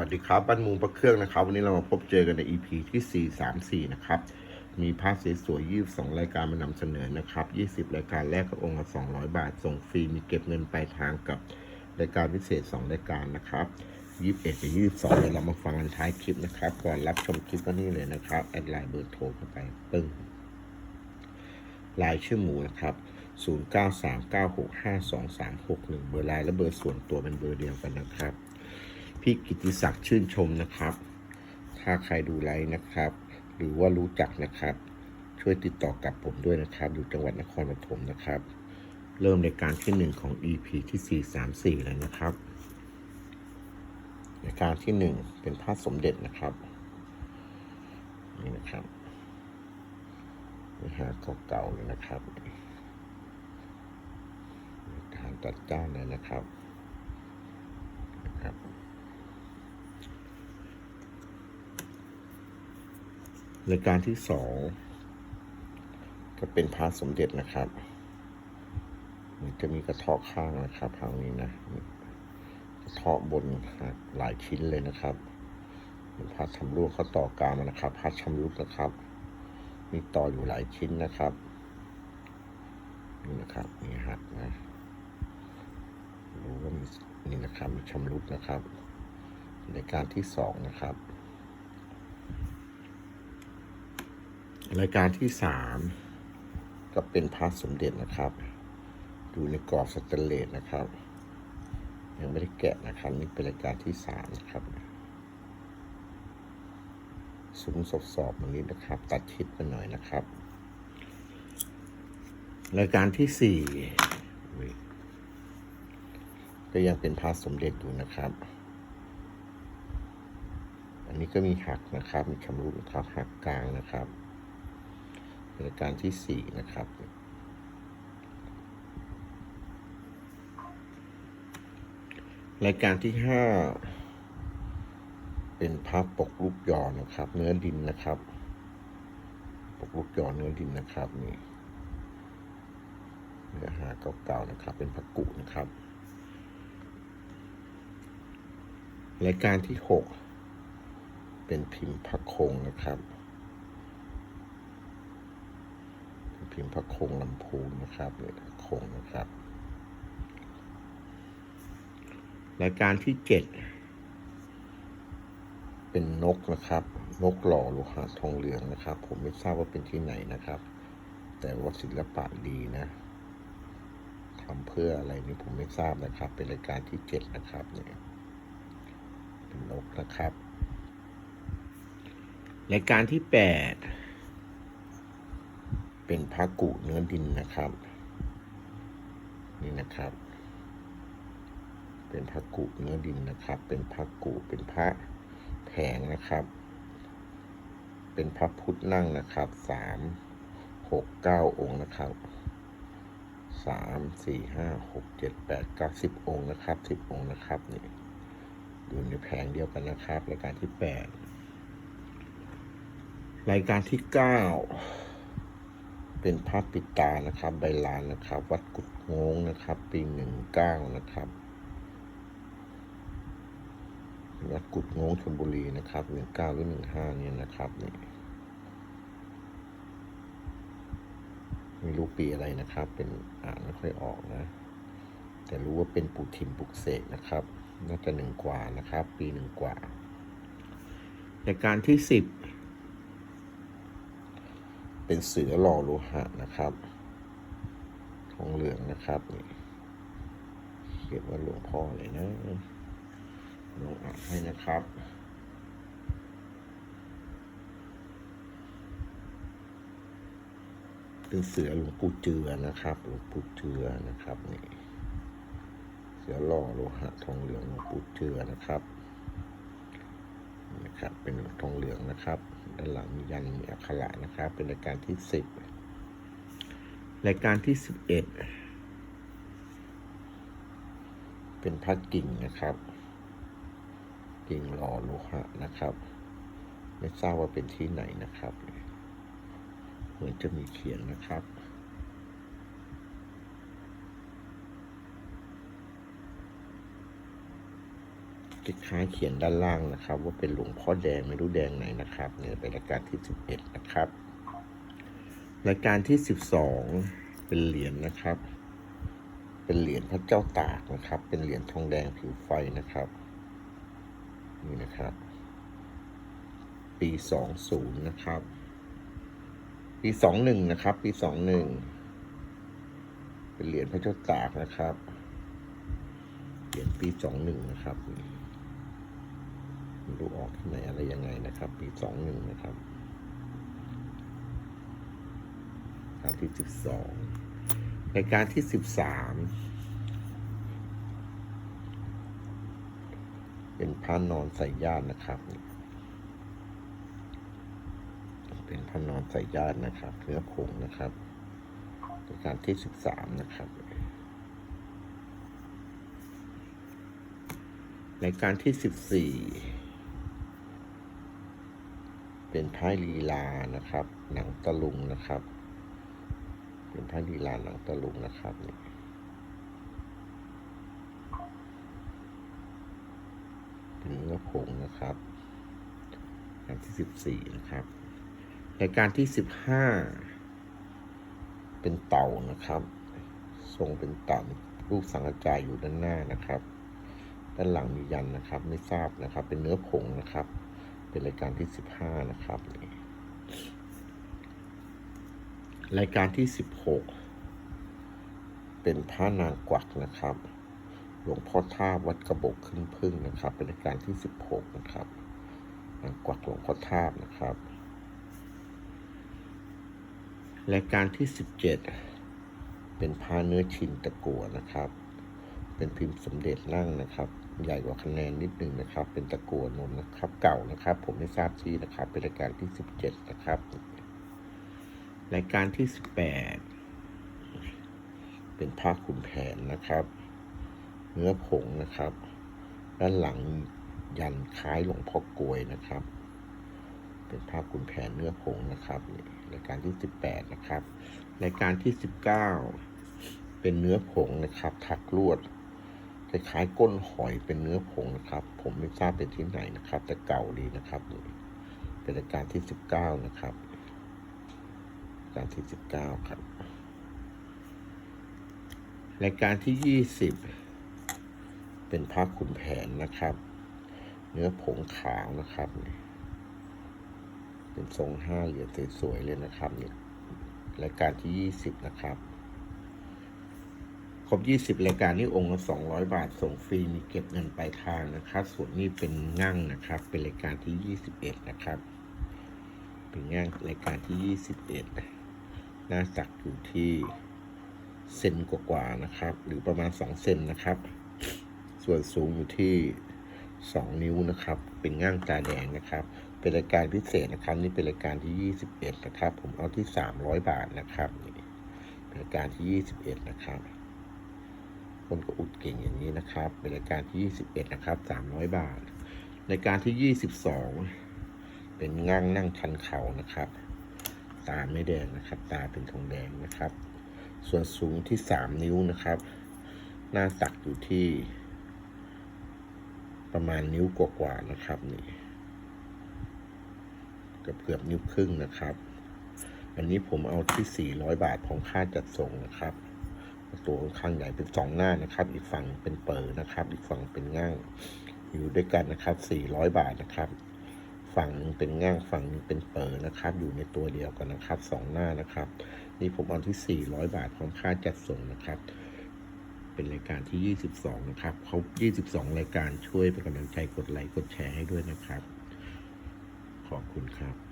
วัสดีครับบ้านมุงประเครื่องนะครับ วันนี้เรามาพบเจอกันใน EP ที่ 434 นะครับ มีภาพสวยๆ22 รายการมานำเสนอนะครับ 20 รายการแรกกับองค์ละ 200 บาท ส่งฟรี มีเก็บเงินปลายทางกับรายการพิเศษ 2 รายการนะครับ 21กับ22เดี๋ยวเรามาฟังกันท้ายคลิปนะครับ ก่อนรับชมคลิปก็นี่เลยนะครับ แอดไลน์เบอร์โทรเข้าไป ปึ้งลายชื่อหมูนะครับ 0939652361 เบอร์ไลน์และเบอร์ส่วนตัวเป็นเบอร์เดียวกันนะครับ พี่กิติศักดิ์ชื่นชมนะครับ ถ้าใครดูไลฟ์นะครับ หรือว่ารู้จักนะครับ ช่วยติดต่อกับผมด้วยนะครับ อยู่จังหวัดนครปฐมนะครับ เริ่มในการที่หนึ่งของ EP ที่ 434 เลยนะครับ ในการที่หนึ่งเป็นพระสมเด็จนะครับ นี่นะครับนี่ฮะเก่าๆเลยนะครับทานจัดจ้านเลยนะครับนะครับ รายการที่สองก็เป็นพระสมเด็จนะครับมันจะมีกระเทาะข้างนะครับทางนี้นะกระเทาะบนหักหลายชิ้นเลยนะครับเป็นพระชำรุดเขาต่อกลางมานะครับพระชำรุดนะครับ มีต่ออยู่หลายชิ้นนะครับนี่นะครับนี่หักนะรู้ว่ามีนี่นะครับมีชำรุดนะครับรายการที่สองนะครับ รายการที่สามก็เป็นพระสมเด็จนะครับอยู่ในกรอบสแตนเลสนะครับ ยังไม่ได้แกะนะครับ นี่เป็นรายการที่สามนะครับซุ้มสอบๆตรงนี้นะครับ ตัดชิดไปหน่อยนะครับ รายการที่สี่ก็ยังเป็นพระสมเด็จอยู่นะครับอันนี้ก็มีหักนะครับ มีชำรุดนะครับหักกลางนะครับ รายการที่สี่นะครับ รายการที่ห้าเป็นพับปกลูกยอนะครับ เนื้อดินนะครับ ปกลูกยอเนื้อดินนะครับนี่เนื้อหาเก่าๆนะครับ เป็นพักกุนะครับ รายการที่หกเป็นพิมพ์พักคงนะครับ พิมพ์พระคงลำพูนนะครับเนี่ยคงนะครับ รายการที่เจ็ดเป็นนกนะครับ นกหล่อโลหะทองเหลืองนะครับ ผมไม่ทราบว่าเป็นที่ไหนนะครับ แต่ว่าศิลปะดีนะทำเพื่ออะไรนี่ผมไม่ทราบนะครับ เป็นรายการที่เจ็ดนะครับเนี่ยเป็นนกนะครับ รายการที่แปด เป็นพระกุเนื้อดินนะครับ นี่นะครับ เป็นพระกุเนื้อดินนะครับ เป็นพระกุเป็นพระแผงนะครับ เป็นพระพุทธนั่งนะครับสามหกเก้าองค์นะครับสามสี่ห้าหกเจ็ดแปดเก้าสิบองค์นะครับสิบองค์นะครับนี่อยู่ในแผงเดียวกันนะครับรายการที่แปดรายการที่เก้า เป็นพระปิดตานะครับ ใบลานนะครับ วัดกุดงงนะครับ ปีหนึ่งเก้านะครับวัดกุดงงชลบุรีนะครับหนึ่งเก้าหรือหนึ่งห้าเนี่ยนะครับนี่ไม่รู้ปีอะไรนะครับ เป็นอ่านไม่ค่อยออกนะ แต่รู้ว่าเป็นปู่ทิมปุกเสกนะครับ น่าจะหนึ่งกว่านะครับ ปีหนึ่งกว่ารายการที่สิบ เป็นเสือหล่อโลหะนะครับ ทองเหลืองนะครับนี่เขียนว่าหลวงพ่อเลยนะลงอ่านให้นะครับเป็นเสือหลวงปู่เจือนะครับหลวงปู่เจือนะครับนี่เสือหล่อโลหะทองเหลืองหลวงปู่เจือนะครับนี่นะครับเป็นทองเหลืองนะครับ ด้านหลังยันมีอักขระนะครับ เป็นรายการที่สิบรายการที่สิบเอ็ดเป็นพัดกิ่งนะครับ กิ่งหล่อโลหะนะครับ ไม่ทราบว่าเป็นที่ไหนนะครับ เหมือนจะมีเขียนนะครับ เคล้ายๆเขียนด้านล่างนะครับ ว่าเป็นหลวงพ่อแดงไม่รู้แดงไหนนะครับเนี่ยเป็นรายการที่สิบเอ็ดนะครับรายการที่สิบสองเป็นเหรียญนะครับ เป็นเหรียญพระเจ้าตากนะครับ เป็นเหรียญทองแดงผิวไฟนะครับนี่นะครับ ปีสองศูนย์นะครับ ปีสองหนึ่งนะครับ ปีสองหนึ่งเป็นเหรียญพระเจ้าตากนะครับ เหรียญปีสองหนึ่งนะครับ ไม่รู้ออกที่ไหนอะไรยังไงนะครับ ปีสองหนึ่งนะครับรายการที่สิบสองรายการที่สิบสามเป็นพระนอนใส่ญาตินะครับ เป็นพระนอนใส่ญาตินะครับเนื้อผงนะครับรายการที่สิบสามนะครับรายการที่สิบสี่ เป็นพายลีลานะครับ หนังตะลุงนะครับ เป็นพายลีลาหนังตะลุงนะครับนี่เป็นเนื้อผงนะครับการที่สิบสี่นะครับรายการที่สิบห้าเป็นเต่านะครับ ทรงเป็นเต่ารูปสังกจายอยู่ด้านหน้านะครับ ด้านหลังมียันนะครับ ไม่ทราบนะครับ เป็นเนื้อผงนะครับ เป็นรายการที่สิบห้านะครับ รายการที่สิบหกเป็นพระนางกวักนะครับ หลวงพ่อท่าวัดกระบอกขึ้นพึ่งนะครับ เป็นรายการที่สิบหกนะครับนางกวักหลวงพ่อท่านะครับ รายการที่สิบเจ็ดเป็นพระเนื้อชินตะกัวนะครับ เป็นพิมพ์สมเด็จนั่งนะครับ ใหญ่กว่าคะแนนนิดหนึ่งนะครับ เป็นตะกัวนมนะครับ เก่านะครับ ผมไม่ทราบชื่อนะครับ เป็นรายการที่สิบเจ็ดนะครับรายการที่สิบแปดเป็นผ้าขุนแผนนะครับ เนื้อผงนะครับ ด้านหลังยันคล้ายหลวงพ่อกลวยนะครับ เป็นผ้าขุนแผนเนื้อผงนะครับนี่รายการที่สิบแปดนะครับรายการที่สิบเก้าเป็นเนื้อผงนะครับ ถักลวด คล้ายๆก้นหอยเป็นเนื้อผงนะครับ ผมไม่ทราบเป็นที่ไหนนะครับ แต่เก่าดีนะครับนี่เป็นรายการที่สิบเก้านะครับรายการที่สิบเก้าครับ รายการที่ยี่สิบเป็นผ้าขุนแผนนะครับ เนื้อผงขาวนะครับนี่เป็นทรงห้าเหลี่ยมสวยๆเลยนะครับนี่รายการที่ยี่สิบนะครับ ครบ 20 รายการนี้องค์ละ200 บาท ส่งฟรี มีเก็บเงินปลายทางนะครับ ส่วนนี้เป็นง่งนะครับ เป็นรายการที่ 21 นะครับ เป็นง่งรายการที่ 21หน้าสักอยู่ที่เซนกว่าๆนะครับ หรือประมาณ 2 เซนนะครับ ส่วนสูงอยู่ที่ 2 นิ้วนะครับ เป็นง่างตาแดงนะครับ เป็นรายการพิเศษนะครับ นี่เป็นรายการที่ 21 นะครับ ผมเอาที่ 300 บาทนะครับรายการที่ 21 นะครับ คนก็อุดเก่งอย่างนี้นะครับ เป็นรายการที่ 21 นะครับ300 บาทรายการที่ 22 เป็นง่างนั่งชันเข่านะครับ ตาไม่แดงนะครับ ตาเป็นทองแดงนะครับ ส่วนสูงที่ 3 นิ้วนะครับ หน้าตักอยู่ที่ ประมาณนิ้วกว่าๆนะครับนี่กือบเกือบนิ้วครึ่งนะครับ อันนี้ผมเอาที่ 400 บาทพร้อมค่าจัดส่งนะครับ ตัวค่อนข้างใหญ่เป็นสองหน้านะครับ อีกฝั่งเป็นเปิดนะครับ อีกฝั่งเป็นง่างอยู่ด้วยกันนะครับ400 บาทนะครับ ฝั่งหนึงเป็นง่างฝั่งหนึงเป็นเปิดนะครับ อยู่ในตัวเดียวกันนะครับสองหน้านะครับ นี่ผมเอาที่ 400 บาทพร้อมค่าจัดส่งนะครับเป็นรายการที่ 22 นะครับ เขา 22 รายการช่วยเป็นกำลังใจกดไลค์ กดแชร์ให้ด้วยนะครับ ขอบคุณครับ